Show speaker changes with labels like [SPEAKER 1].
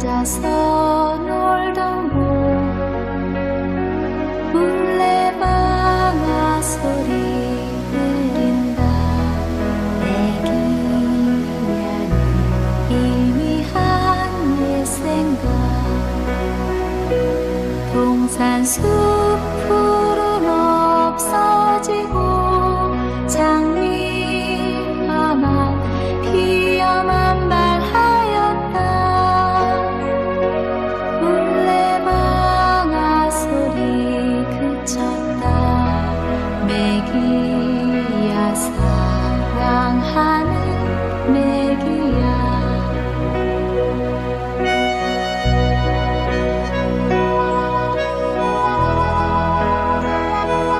[SPEAKER 1] 혼자서 놀던 곳 물레방아 소리 흐린다. 내 기억이 희미한 내 생각. 동산숲 Yeah.